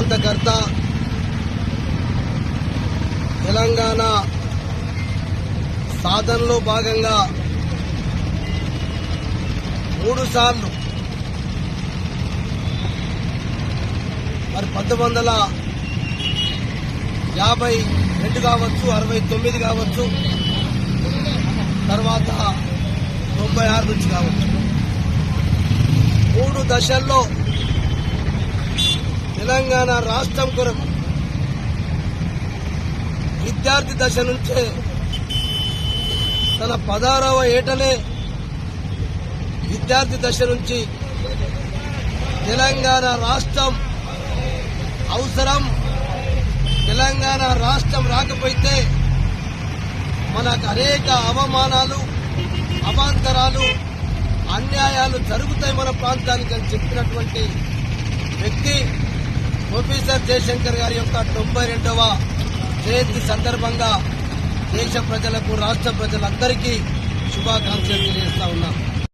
సిద్ధాంతకర్త తెలంగాణ సాధనలో భాగంగా మూడు సార్లు మరి పంతొమ్మిది వందల యాభై రెండు కావచ్చు అరవై తొమ్మిది కావచ్చు తర్వాత తొంభై ఆరు నుంచి కావచ్చు. మూడు దశల్లో తెలంగాణ రాష్ట్రం కొరకు విద్యార్థి దశ నుంచే తన పదారవ ఏటనే విద్యార్థి దశ నుంచి తెలంగాణ రాష్ట్రం అవసరం. తెలంగాణ రాష్ట్రం రాకపోతే మనకు అనేక అవమానాలు అవాంతరాలు అన్యాయాలు జరుగుతాయి మన ప్రాంతానికి అని చెప్పినటువంటి వ్యక్తి ప్రొఫెసర్ జయశంకర్ గారి యొక్క తొంభై రెండవ జయంతి సందర్భంగా దేశ ప్రజలకు రాష్ట్ర ప్రజలందరికీ శుభాకాంక్షలు తెలియజేస్తా ఉన్నాం.